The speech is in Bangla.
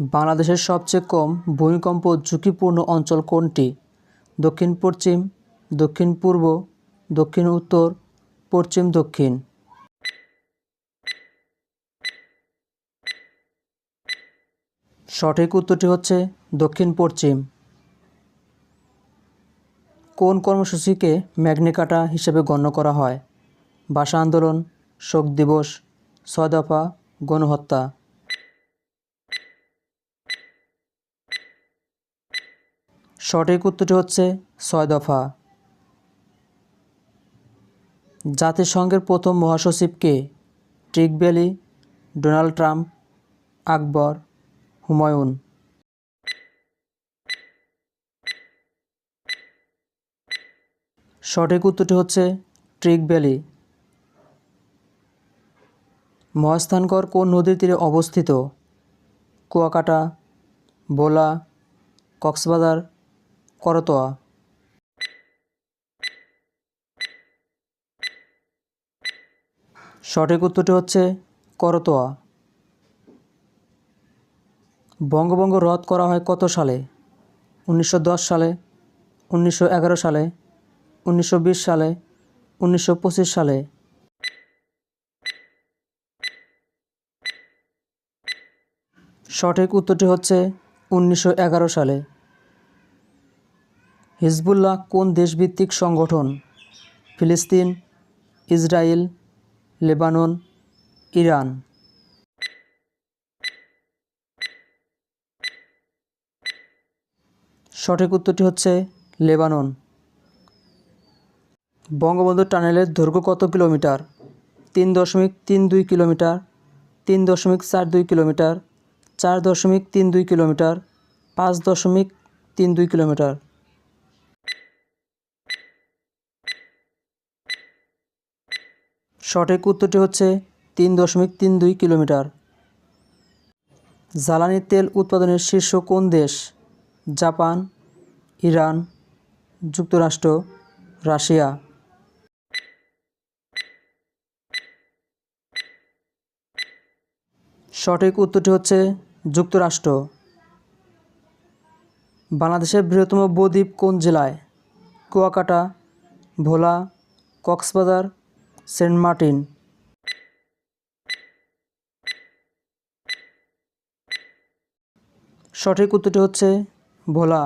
বাংলাদেশের সবচেয়ে কম ভূমিকম্প ঝুঁকিপূর্ণ অঞ্চল কোনটি? দক্ষিণ, পশ্চিম, দক্ষিণ, পূর্ব, দক্ষিণ, উত্তর, পশ্চিম, দক্ষিণ। সঠিক উত্তরটি হচ্ছে দক্ষিণ, পশ্চিম। কোন কর্মসূচিকে ম্যাগনিকাটা হিসেবে গণ্য করা হয়? ভাষা আন্দোলন, শোক দিবস, ছয় দফা গণহত্যা। সঠিক উত্তরটি হচ্ছে ছয় দফা। জাতিসংঘের প্রথম মহাসচিব কে? ট্রিক ডোনাল্ড ট্রাম্প, আকবর, হুমায়ুন। সঠিক উত্তরটি হচ্ছে ট্রিক ভ্যালি মহাস্থানগড় কোন নদীর তীরে অবস্থিত? কুয়াকাটা, ভোলা, কক্সবাজার করতোয়া সঠিক উত্তরটি হচ্ছে করতোয়া বঙ্গভঙ্গ রদ করা হয় কত সালে? উনিশশো দশ সালে, উনিশশো এগারো সালে, উনিশশো বিশ সালে, উনিশশো পঁচিশ সালে। সঠিক উত্তরটি হচ্ছে উনিশশো এগারো সালে। হিজবুল্লাহ কোন দেশভিত্তিক সংগঠন? ফিলিস্তিন ইসরায়েল লেবানন, ইরান। সঠিক উত্তরটি হচ্ছে লেবানন। বঙ্গবন্ধু টানেলের দৈর্ঘ্য কত কিলোমিটার? তিন দশমিক তিন দুই কিলোমিটার, তিন দশমিক চার দুই কিলোমিটার, চার দশমিক তিন দুই কিলোমিটার, পাঁচ দশমিক তিন দুই কিলোমিটার। সঠিক উত্তরটি হচ্ছে তিন দশমিক তিন দুই কিলোমিটার। জ্বালানি তেল উৎপাদনের শীর্ষ কোন দেশ? জাপান, ইরান, যুক্তরাষ্ট্র, রাশিয়া। সঠিক উত্তরটি হচ্ছে যুক্তরাষ্ট্র। বাংলাদেশের বৃহত্তম বদ্বীপ কোন জেলায়? Kuakata, Bhola, Cox's Bazar Saint Martin. সঠিক উত্তরটি হচ্ছে ভোলা।